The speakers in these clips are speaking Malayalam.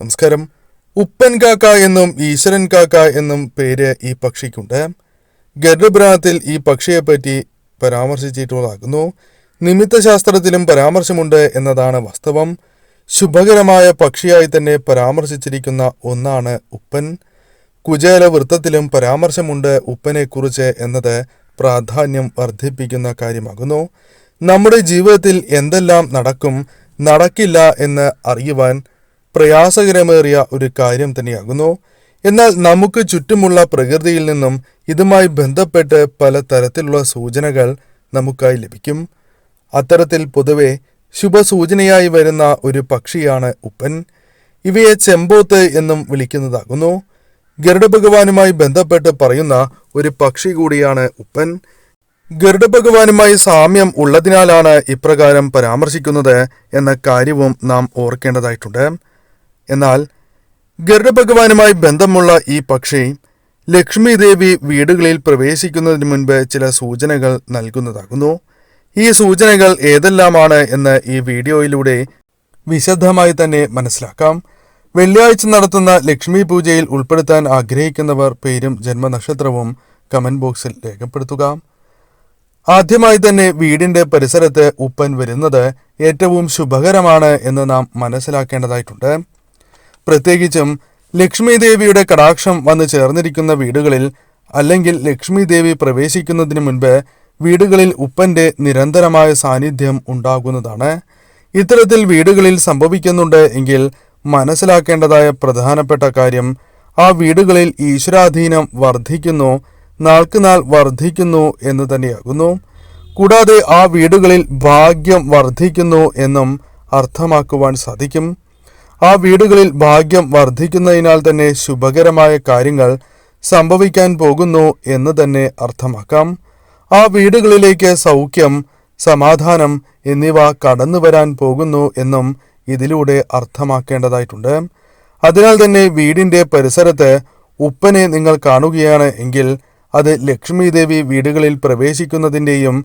നമസ്കാരം. ഉപ്പൻ കാക്ക എന്നും ഈശ്വരൻ കാക്ക എന്നും പേര് ഈ പക്ഷിക്കുണ്ട്. ഗർഭപുരാണത്തിൽ ഈ പക്ഷിയെപ്പറ്റി പരാമർശിച്ചിട്ടുള്ളതാകുന്നു. നിമിത്തശാസ്ത്രത്തിലും പരാമർശമുണ്ട് എന്നതാണ് വാസ്തവം. ശുഭകരമായ പക്ഷിയായി തന്നെ പരാമർശിച്ചിരിക്കുന്ന ഒന്നാണ് ഉപ്പൻ. കുചേല വൃത്തത്തിലും പരാമർശമുണ്ട് ഉപ്പനെക്കുറിച്ച് എന്നത് പ്രാധാന്യം വർദ്ധിപ്പിക്കുന്ന കാര്യമാകുന്നു. നമ്മുടെ ജീവിതത്തിൽ എന്തെല്ലാം നടക്കും നടക്കില്ല എന്ന് അറിയുവാൻ പ്രയാസകരമേറിയ ഒരു കാര്യം തന്നെയാകുന്നു. എന്നാൽ നമുക്ക് ചുറ്റുമുള്ള പ്രകൃതിയിൽ നിന്നും ഇതുമായി ബന്ധപ്പെട്ട് പല തരത്തിലുള്ള സൂചനകൾ നമുക്കായി ലഭിക്കും. അത്തരത്തിൽ പൊതുവെ ശുഭസൂചനയായി വരുന്ന ഒരു പക്ഷിയാണ് ഉപ്പൻ. ഇവയെ ചെമ്പോത്ത് എന്നും വിളിക്കുന്നതാകുന്നു. ഗരുഡ ഭഗവാനുമായി ബന്ധപ്പെട്ട് പറയുന്ന ഒരു പക്ഷി കൂടിയാണ് ഉപ്പൻ. ഗരുഡ ഭഗവാനുമായി സാമ്യം ഉള്ളതിനാലാണ് ഇപ്രകാരം പരാമർശിക്കുന്നത് എന്ന കാര്യവും നാം ഓർക്കേണ്ടതായിട്ടുണ്ട്. എന്നാൽ ഗരുഡഭഗവാനുമായി ബന്ധമുള്ള ഈ പക്ഷി ലക്ഷ്മി ദേവി വീടുകളിൽ പ്രവേശിക്കുന്നതിന് മുൻപ് ചില സൂചനകൾ നൽകുന്നതാകുന്നു. ഈ സൂചനകൾ ഏതെല്ലാമാണ് എന്ന് ഈ വീഡിയോയിലൂടെ വിശദമായി തന്നെ മനസ്സിലാക്കാം. വെള്ളിയാഴ്ച നടത്തുന്ന ലക്ഷ്മി പൂജയിൽ ഉൾപ്പെടുത്താൻ ആഗ്രഹിക്കുന്നവർ പേരും ജന്മനക്ഷത്രവും കമന്റ് ബോക്സിൽ രേഖപ്പെടുത്തുക. ആദ്യമായി തന്നെ വീടിന്റെ പരിസരത്ത് ഉപ്പൻ വരുന്നത് ഏറ്റവും ശുഭകരമാണ് എന്ന് നാം മനസ്സിലാക്കേണ്ടതായിട്ടുണ്ട്. പ്രത്യേകിച്ചും ലക്ഷ്മി ദേവിയുടെ കടാക്ഷം വന്നു ചേർന്നിരിക്കുന്ന വീടുകളിൽ അല്ലെങ്കിൽ ലക്ഷ്മി ദേവി പ്രവേശിക്കുന്നതിന് മുൻപ് വീടുകളിൽ ഉപ്പന്റെ നിരന്തരമായ സാന്നിധ്യം ഉണ്ടാകുന്നതാണ്. ഇത്തരത്തിൽ വീടുകളിൽ സംഭവിക്കുന്നുണ്ട് എങ്കിൽ മനസ്സിലാക്കേണ്ടതായ പ്രധാനപ്പെട്ട കാര്യം ആ വീടുകളിൽ ഈശ്വരാധീനം വർദ്ധിക്കുന്നു നാൾക്കുനാൾ വർദ്ധിക്കുന്നു എന്ന് തന്നെയാകുന്നു. കൂടാതെ ആ വീടുകളിൽ ഭാഗ്യം വർദ്ധിക്കുന്നു എന്നും അർത്ഥമാക്കുവാൻ സാധിക്കും. ആ വീടുകളിൽ ഭാഗ്യം വർദ്ധിക്കുന്നതിനാൽ തന്നെ ശുഭകരമായ കാര്യങ്ങൾ സംഭവിക്കാൻ പോകുന്നു എന്ന് തന്നെ അർത്ഥമാക്കാം. ആ വീടുകളിലേക്ക് സൗഖ്യം സമാധാനം എന്നിവ കടന്നു വരാൻ പോകുന്നു എന്നും ഇതിലൂടെ അർത്ഥമാക്കേണ്ടതായിട്ടുണ്ട്. അതിനാൽ തന്നെ വീടിന്റെ പരിസരത്ത് ഉപ്പനെ നിങ്ങൾ കാണുകയാണ് എങ്കിൽ അത് ലക്ഷ്മി ദേവി വീടുകളിൽ പ്രവേശിക്കുന്നതിന്റെയും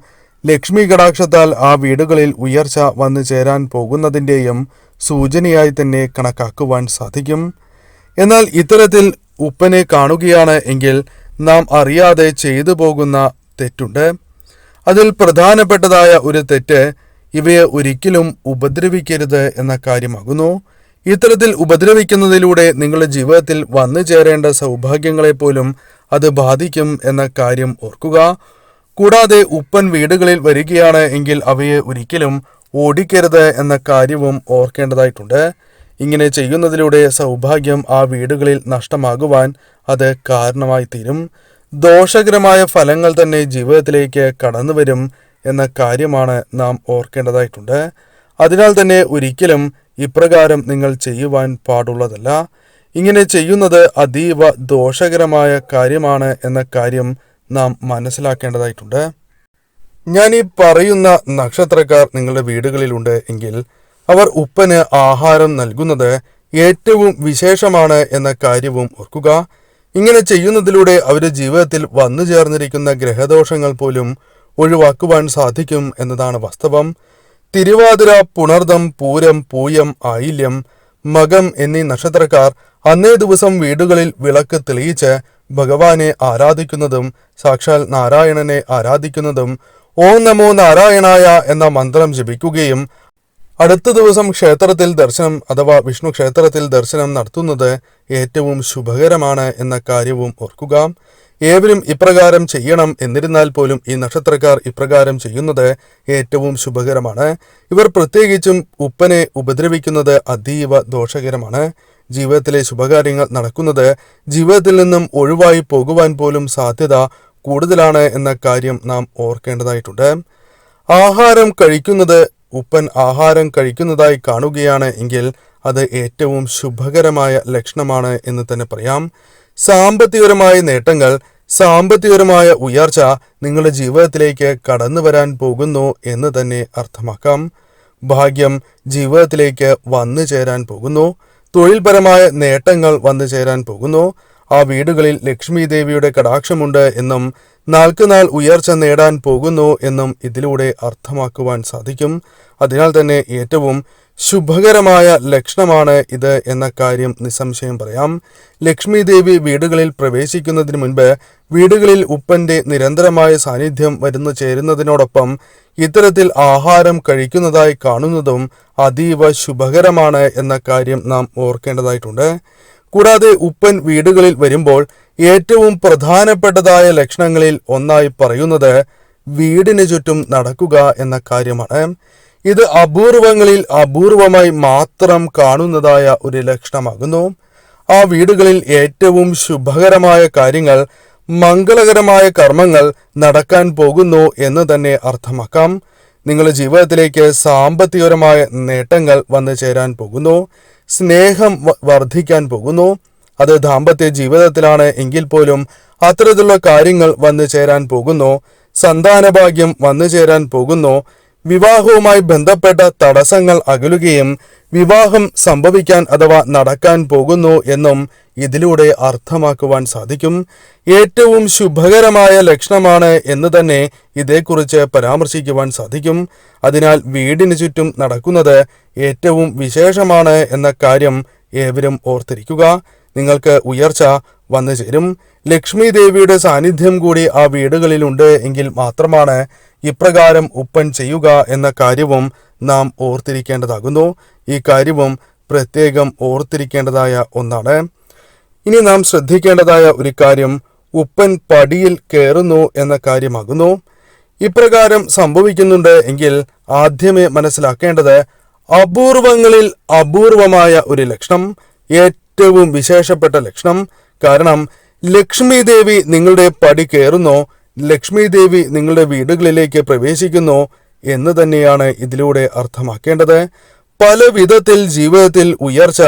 ലക്ഷ്മി കടാക്ഷത്താൽ ആ വീടുകളിൽ ഉയർച്ച വന്നു ചേരാൻ പോകുന്നതിന്റെയും സൂചനയായി തന്നെ കണക്കാക്കുവാൻ സാധിക്കും. എന്നാൽ ഇത്തരത്തിൽ ഉപ്പനെ കാണുകയാണ് എങ്കിൽ നാം അറിയാതെ ചെയ്തു പോകുന്ന തെറ്റുണ്ട്. അതിൽ പ്രധാനപ്പെട്ടതായ ഒരു തെറ്റ് ഇവയെ ഒരിക്കലും ഉപദ്രവിക്കരുത് എന്ന കാര്യമാകുന്നു. ഇത്തരത്തിൽ ഉപദ്രവിക്കുന്നതിലൂടെ നിങ്ങളുടെ ജീവിതത്തിൽ വന്നു ചേരേണ്ട സൗഭാഗ്യങ്ങളെപ്പോലും അത് ബാധിക്കും എന്ന കാര്യം ഓർക്കുക. കൂടാതെ ഉപ്പൻ വീടുകളിൽ വരികയാണ് എങ്കിൽ അവയെ ഒരിക്കലും ഓടിക്കരുത് എന്ന കാര്യവും ഓർക്കേണ്ടതായിട്ടുണ്ട്. ഇങ്ങനെ ചെയ്യുന്നതിലൂടെ സൗഭാഗ്യം ആ വീടുകളിൽ നഷ്ടമാകുവാൻ അത് കാരണമായി തീരും ദോഷകരമായ ഫലങ്ങൾ തന്നെ ജീവിതത്തിലേക്ക് കടന്നുവരും എന്ന കാര്യമാണ് നാം ഓർക്കേണ്ടതായിട്ടുണ്ട്. അതിനാൽ തന്നെ ഒരിക്കലും ഇപ്രകാരം നിങ്ങൾ ചെയ്യുവാൻ പാടുള്ളതല്ല. ഇങ്ങനെ ചെയ്യുന്നത് അതീവ ദോഷകരമായ കാര്യമാണ് എന്ന കാര്യം നാം മനസ്സിലാക്കേണ്ടതായിട്ടുണ്ട്. ഞാൻ ഈ പറയുന്ന നക്ഷത്രക്കാർ നിങ്ങളുടെ വീടുകളിലുണ്ട് എങ്കിൽ അവർ ഉപ്പന് ആഹാരം നൽകുന്നത് ഏറ്റവും വിശേഷമാണ് എന്ന കാര്യവും ഓർക്കുക. ഇങ്ങനെ ചെയ്യുന്നതിലൂടെ അവരുടെ ജീവിതത്തിൽ വന്നു ചേർന്നിരിക്കുന്ന ഗ്രഹദോഷങ്ങൾ പോലും ഒഴിവാക്കുവാൻ സാധിക്കും എന്നതാണ് വാസ്തവം. തിരുവാതിര പുണർദം പൂരം പൂയം ആയില്യം മകം എന്നീ നക്ഷത്രക്കാർ അന്നേ ദിവസം വീടുകളിൽ വിളക്ക് തെളിയിച്ച് ഭഗവാനെ ആരാധിക്കുന്നതും സാക്ഷാൽ നാരായണനെ ആരാധിക്കുന്നതും ഓം നമോ നാരായണായ എന്ന മന്ത്രം ജപിക്കുകയും അടുത്ത ദിവസം ക്ഷേത്രത്തിൽ ദർശനം അഥവാ വിഷ്ണു ക്ഷേത്രത്തിൽ ദർശനം നടത്തുന്നത് ഏറ്റവും ശുഭകരമാണ് എന്ന കാര്യവും ഓർക്കുക. ഏവരും ഇപ്രകാരം ചെയ്യണം എന്നിരുന്നാൽ പോലും ഈ നക്ഷത്രക്കാർ ഇപ്രകാരം ചെയ്യുന്നത് ഏറ്റവും ശുഭകരമാണ്. ഇവർ പ്രത്യേകിച്ചും ഉപ്പനെ ഉപദ്രവിക്കുന്നത് അതീവ ദോഷകരമാണ്. ജീവിതത്തിലെ ശുഭകാര്യങ്ങൾ നടക്കുന്നത് ജീവിതത്തിൽ നിന്നും ഒഴിവായി പോകുവാൻ പോലും സാധ്യത കൂടുതലാണ് എന്ന കാര്യം നാം ഓർക്കേണ്ടതായിട്ടുണ്ട്. ആഹാരം കഴിക്കുന്നത് ഉപ്പൻ ആഹാരം കഴിക്കുന്നതായി കാണുകയാണ് എങ്കിൽ അത് ഏറ്റവും ശുഭകരമായ ലക്ഷണമാണ് എന്ന് തന്നെ പറയാം. സാമ്പത്തികപരമായ നേട്ടങ്ങൾ സാമ്പത്തികപരമായ ഉയർച്ച നിങ്ങളുടെ ജീവിതത്തിലേക്ക് കടന്നു വരാൻ പോകുന്നു എന്ന് തന്നെ അർത്ഥമാക്കാം. ഭാഗ്യം ജീവിതത്തിലേക്ക് വന്നു ചേരാൻ പോകുന്നു. തൊഴിൽപരമായ നേട്ടങ്ങൾ വന്നു ചേരാൻ പോകുന്നു. ആ വീടുകളിൽ ലക്ഷ്മി ദേവിയുടെ കടാക്ഷമുണ്ട് എന്നും നാൾക്കുനാൾ ഉയർച്ച നേടാൻ പോകുന്നു എന്നും ഇതിലൂടെ അർത്ഥമാക്കുവാൻ സാധിക്കും. അതിനാൽ തന്നെ ഏറ്റവും ശുഭകരമായ ലക്ഷണമാണ് ഇത് എന്ന കാര്യം നിസ്സംശയം പറയാം. ലക്ഷ്മി ദേവി വീടുകളിൽ പ്രവേശിക്കുന്നതിന് മുൻപ് വീടുകളിൽ ഉപ്പന്റെ നിരന്തരമായ സാന്നിധ്യം വരുന്നു ചേരുന്നതിനോടൊപ്പം ഇത്തരത്തിൽ ആഹാരം കഴിക്കുന്നതായി കാണുന്നതും അതീവ ശുഭകരമാണ് എന്ന കാര്യം നാം ഓർക്കേണ്ടതായിട്ടുണ്ട്. കൂടാതെ ഉപ്പൻ വീടുകളിൽ വരുമ്പോൾ ഏറ്റവും പ്രധാനപ്പെട്ടതായ ലക്ഷണങ്ങളിൽ ഒന്നായി പറയുന്നത് വീടിന് ചുറ്റും നടക്കുക എന്ന കാര്യമാണ്. ഇത് അപൂർവങ്ങളിൽ അപൂർവമായി മാത്രം കാണുന്നതായ ഒരു ലക്ഷണമാകുന്നു. ആ വീടുകളിൽ ഏറ്റവും ശുഭകരമായ കാര്യങ്ങൾ മംഗളകരമായ കർമ്മങ്ങൾ നടക്കാൻ പോകുന്നു എന്ന് തന്നെ അർത്ഥമാക്കാം. നിങ്ങളുടെ ജീവിതത്തിലേക്ക് സാമ്പത്തികപരമായ നേട്ടങ്ങൾ വന്നു ചേരാൻ പോകുന്നു. സ്നേഹം വർദ്ധിക്കാൻ പോകുന്നു. അത് ദാമ്പത്യ ജീവിതത്തിലാണ് എങ്കിൽ പോലും അത്തരത്തിലുള്ള കാര്യങ്ങൾ വന്നു ചേരാൻ പോകുന്നു. സന്താനഭാഗ്യം വന്നു ചേരാൻ പോകുന്നു. വിവാഹവുമായി ബന്ധപ്പെട്ട തടസ്സങ്ങൾ അകലുകയും വിവാഹം സംഭവിക്കാൻ അഥവാ നടക്കാൻ പോകുന്നു എന്നും ഇതിലൂടെ അർത്ഥമാക്കുവാൻ സാധിക്കും. ഏറ്റവും ശുഭകരമായ ലക്ഷണമാണ് എന്ന് തന്നെ ഇതേക്കുറിച്ച് പരാമർശിക്കുവാൻ സാധിക്കും. അതിനാൽ വീടിന് ചുറ്റും നടക്കുന്നത് ഏറ്റവും വിശേഷമാണ് എന്ന കാര്യം ഏവരും ഓർത്തിരിക്കുക. നിങ്ങൾക്ക് ഉയർച്ച വന്നു ചേരും ലക്ഷ്മി ദേവിയുടെ സാന്നിധ്യം കൂടി ആ വീടുകളിലുണ്ട് എങ്കിൽ മാത്രമാണ് ഇപ്രകാരം ഉപ്പൻ ചെയ്യുക എന്ന കാര്യവും നാം ഓർത്തിരിക്കേണ്ടതാകുന്നു. ഈ കാര്യവും പ്രത്യേകം ഓർത്തിരിക്കേണ്ടതായ ഒന്നാണ്. ഇനി നാം ശ്രദ്ധിക്കേണ്ടതായ ഒരു കാര്യം ഉപ്പൻ പടിയിൽ കയറുന്നു എന്ന കാര്യമാകുന്നു. ഇപ്രകാരം സംഭവിക്കുന്നുണ്ട് എങ്കിൽ ആദ്യമേ മനസ്സിലാക്കേണ്ടത് അപൂർവങ്ങളിൽ അപൂർവമായ ഒരു ലക്ഷണം ഏറ്റവും വിശേഷപ്പെട്ട ലക്ഷണം. കാരണം ലക്ഷ്മി ദേവി നിങ്ങളുടെ പടി കയറുന്നു ലക്ഷ്മി ദേവി നിങ്ങളുടെ വീടുകളിലേക്ക് പ്രവേശിക്കുന്നു എന്ന് തന്നെയാണ് ഇതിലൂടെ അർത്ഥമാക്കേണ്ടത്. പല വിധത്തിൽ ജീവിതത്തിൽ ഉയർച്ച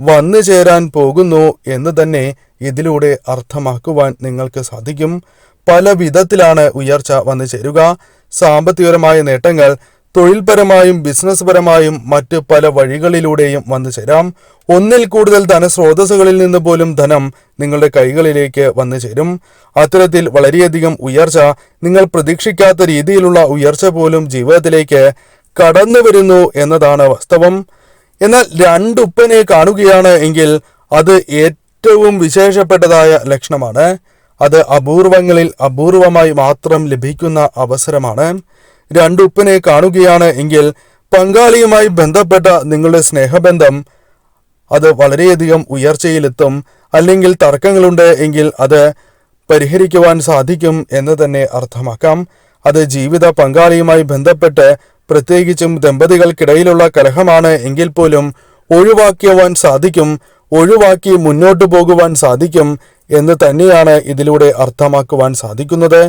വന്നു ചേരാൻ പോകുന്നു എന്ന് തന്നെ ഇതിലൂടെ അർത്ഥമാക്കുവാൻ നിങ്ങൾക്ക് സാധിക്കും. പല വിധത്തിലാണ് ഉയർച്ച വന്നു ചേരുക. സാമ്പത്തികപരമായ നേട്ടങ്ങൾ തൊഴിൽപരമായും ബിസിനസ് പരമായും മറ്റ് പല വഴികളിലൂടെയും വന്നു ചേരാം. ഒന്നിൽ കൂടുതൽ ധനസ്രോതസ്സുകളിൽ നിന്ന് പോലും ധനം നിങ്ങളുടെ കൈകളിലേക്ക് വന്നു ചേരും. അത്തരത്തിൽ വളരെയധികം ഉയർച്ച നിങ്ങൾ പ്രതീക്ഷിക്കാത്ത രീതിയിലുള്ള ഉയർച്ച പോലും ജീവിതത്തിലേക്ക് കടന്നു വരുന്നു എന്നതാണ് വാസ്തവം. എന്നാൽ രണ്ടുപ്പനെ കാണുകയാണ് എങ്കിൽ അത് ഏറ്റവും വിശേഷപ്പെട്ടതായ ലക്ഷണമാണ്. അത് അപൂർവങ്ങളിൽ അപൂർവമായി മാത്രം ലഭിക്കുന്ന അവസരമാണ്. രണ്ടുപ്പനെ കാണുകയാണ് എങ്കിൽ പങ്കാളിയുമായി ബന്ധപ്പെട്ട നിങ്ങളുടെ സ്നേഹബന്ധം അത് വളരെയധികം ഉയർച്ചയിലെത്തും അല്ലെങ്കിൽ തർക്കങ്ങളുണ്ട് എങ്കിൽ അത് പരിഹരിക്കുവാൻ സാധിക്കും എന്ന് തന്നെ അർത്ഥമാക്കാം. അത് ജീവിത പങ്കാളിയുമായി ബന്ധപ്പെട്ട് പ്രത്യേകിച്ചും ദമ്പതികൾക്കിടയിലുള്ള കലഹമാണ് എങ്കിൽ പോലും ഒഴിവാക്കുവാൻ സാധിക്കും ഒഴിവാക്കി മുന്നോട്ടു പോകുവാൻ സാധിക്കും എന്ന് തന്നെയാണ് ഇതിലൂടെ അർത്ഥമാക്കുവാൻ സാധിക്കുന്നത്.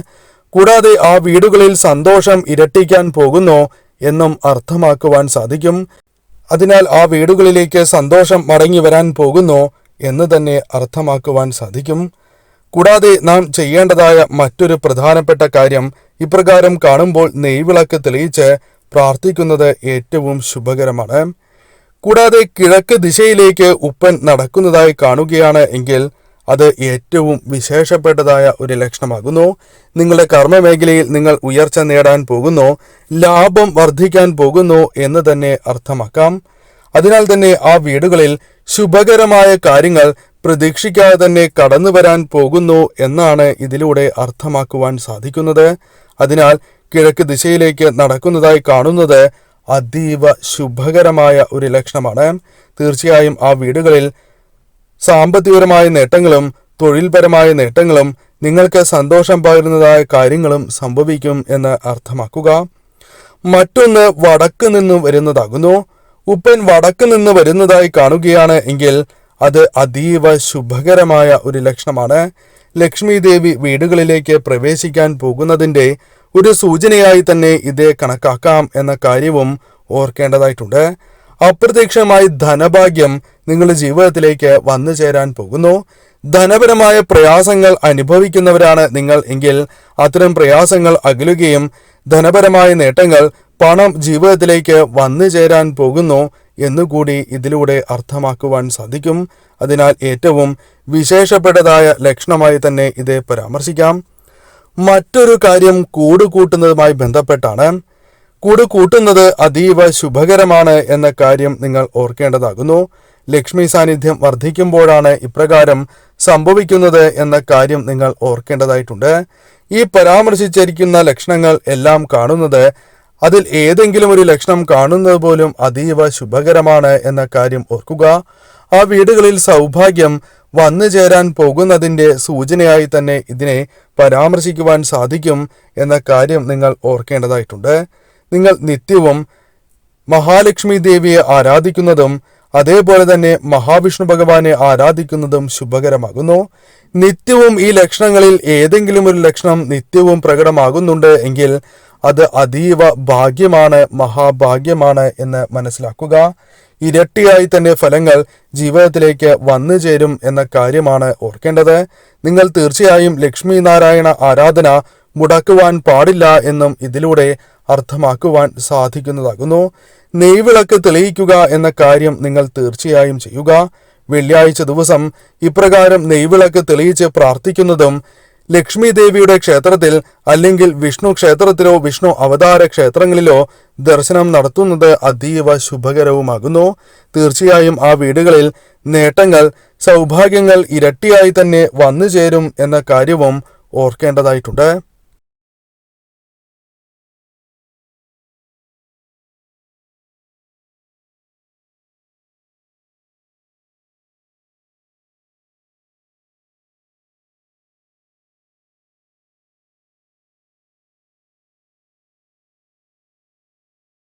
കൂടാതെ ആ വീടുകളിൽ സന്തോഷം ഇരട്ടിക്കാൻ പോകുന്നു എന്നും അർത്ഥമാക്കുവാൻ സാധിക്കും. അതിനാൽ ആ വീടുകളിലേക്ക് സന്തോഷം മടങ്ങി വരാൻ പോകുന്നു എന്ന് തന്നെ അർത്ഥമാക്കുവാൻ സാധിക്കും. കൂടാതെ നാം ചെയ്യേണ്ടതായ മറ്റൊരു പ്രധാനപ്പെട്ട കാര്യം ഇപ്രകാരം കാണുമ്പോൾ നെയ്വിളക്ക് തെളിയിച്ച് പ്രാർത്ഥിക്കുന്നത് ഏറ്റവും ശുഭകരമാണ്. കൂടാതെ കിഴക്ക് ദിശയിലേക്ക് ഉപ്പൻ നടക്കുന്നതായി കാണുകയാണ് എങ്കിൽ അത് ഏറ്റവും വിശേഷപ്പെട്ടതായ ഒരു ലക്ഷണമാകുന്നു. നിങ്ങളുടെ കർമ്മമേഖലയിൽ നിങ്ങൾ ഉയർച്ച നേടാൻ പോകുന്നു ലാഭം വർദ്ധിക്കാൻ പോകുന്നു എന്ന് തന്നെ അർത്ഥമാക്കാം. അതിനാൽ തന്നെ ആ വീടുകളിൽ ശുഭകരമായ കാര്യങ്ങൾ പ്രതീക്ഷിക്കാതെ തന്നെ കടന്നു വരാൻ പോകുന്നു എന്നാണ് ഇതിലൂടെ അർത്ഥമാക്കുവാൻ സാധിക്കുന്നത്. അതിനാൽ കിഴക്ക് ദിശയിലേക്ക് നടക്കുന്നതായി കാണുന്നത് അതീവ ശുഭകരമായ ഒരു ലക്ഷണമാണ്. തീർച്ചയായും ആ വീടുകളിൽ സാമ്പത്തികപരമായ നേട്ടങ്ങളും തൊഴിൽപരമായ നേട്ടങ്ങളും നിങ്ങൾക്ക് സന്തോഷം പകരുന്നതായ കാര്യങ്ങളും സംഭവിക്കും എന്ന് അർത്ഥമാക്കുക. മറ്റൊന്ന് വടക്ക് നിന്ന് വരുന്നതാകുന്നു. ഉപ്പൻ വടക്ക് നിന്ന് വരുന്നതായി കാണുകയാണ് എങ്കിൽ അത് അതീവ ശുഭകരമായ ഒരു ലക്ഷണമാണ്. ലക്ഷ്മി ദേവി വീടുകളിലേക്ക് പ്രവേശിക്കാൻ പോകുന്നതിന്റെ ഒരു സൂചനയായി തന്നെ ഇത് കണക്കാക്കാം എന്ന കാര്യവും ഓർക്കേണ്ടതായിട്ടുണ്ട്. അപ്രത്യക്ഷമായി ധനഭാഗ്യം നിങ്ങളുടെ ജീവിതത്തിലേക്ക് വന്നു ചേരാൻ പോകുന്നു. ധനപരമായ പ്രയാസങ്ങൾ അനുഭവിക്കുന്നവരാണ് നിങ്ങൾ എങ്കിൽ അത്തരം പ്രയാസങ്ങൾ അകലുകയും ധനപരമായ നേട്ടങ്ങൾ പണം ജീവിതത്തിലേക്ക് വന്നു ചേരാൻ പോകുന്നു എന്നുകൂടി ഇതിലൂടെ അർത്ഥമാക്കുവാൻ സാധിക്കും. അതിനാൽ ഏറ്റവും വിശേഷപ്പെട്ടതായ ലക്ഷണമായി തന്നെ ഇത് പരാമർശിക്കാം. മറ്റൊരു കാര്യം കൂട് കൂട്ടുന്നതുമായി ബന്ധപ്പെട്ടാണ്. കൂട് കൂട്ടുന്നത് അതീവ ശുഭകരമാണ് എന്ന കാര്യം നിങ്ങൾ ഓർക്കേണ്ടതാകുന്നു. ലക്ഷ്മി സാന്നിധ്യം വർദ്ധിക്കുമ്പോഴാണ് ഇപ്രകാരം സംഭവിക്കുന്നത് എന്ന കാര്യം നിങ്ങൾ ഓർക്കേണ്ടതായിട്ടുണ്ട്. ഈ പരാമർശിച്ചിരിക്കുന്ന ലക്ഷണങ്ങൾ എല്ലാം കാണുന്നത് അതിൽ ഏതെങ്കിലും ഒരു ലക്ഷണം കാണുന്നത് പോലും അതീവ ശുഭകരമാണ് എന്ന കാര്യം ഓർക്കുക. ആ വീടുകളിൽ സൗഭാഗ്യം വന്നു ചേരാൻ പോകുന്നതിന്റെ സൂചനയായി തന്നെ ഇതിനെ പരാമർശിക്കുവാൻ സാധിക്കും എന്ന കാര്യം നിങ്ങൾ ഓർക്കേണ്ടതായിട്ടുണ്ട്. നിങ്ങൾ നിത്യവും മഹാലക്ഷ്മി ദേവിയെ ആരാധിക്കുന്നതും അതേപോലെ തന്നെ മഹാവിഷ്ണു ഭഗവാനെ ആരാധിക്കുന്നതും ശുഭകരമാകുന്നു. നിത്യവും ഈ ലക്ഷണങ്ങളിൽ ഏതെങ്കിലും ഒരു ലക്ഷണം നിത്യവും പ്രകടമാകുന്നുണ്ട് എങ്കിൽ അത് അതീവ ഭാഗ്യമാണ് മഹാഭാഗ്യമാണ് എന്ന് മനസ്സിലാക്കുക. ഇരട്ടിയായി തന്നെ ഫലങ്ങൾ ജീവിതത്തിലേക്ക് വന്നു ചേരും എന്ന കാര്യമാണ് ഓർക്കേണ്ടത്. നിങ്ങൾ തീർച്ചയായും ലക്ഷ്മി നാരായണ ആരാധന മുടക്കുവാൻ പാടില്ല എന്നും ഇതിലൂടെ അർത്ഥമാക്കുവാൻ സാധിക്കുന്നതാകുന്നു. നെയ്വിളക്ക് തെളിയിക്കുക എന്ന കാര്യം നിങ്ങൾ തീർച്ചയായും ചെയ്യുക. വെള്ളിയാഴ്ച ദിവസം ഇപ്രകാരം നെയ്വിളക്ക് തെളിയിച്ച് പ്രാർത്ഥിക്കുന്നതും ലക്ഷ്മി ദേവിയുടെ ക്ഷേത്രത്തിൽ അല്ലെങ്കിൽ വിഷ്ണു ക്ഷേത്രത്തിലോ വിഷ്ണു അവതാര ക്ഷേത്രങ്ങളിലോ ദർശനം നടത്തുന്നത് അതീവ ശുഭകരവുമാകുന്നു. തീർച്ചയായും ആ വീടുകളിൽ നേട്ടങ്ങൾ സൗഭാഗ്യങ്ങൾ ഇരട്ടിയായി തന്നെ വന്നു ചേരും എന്ന കാര്യവും ഓർക്കേണ്ടതായിട്ടുണ്ട്.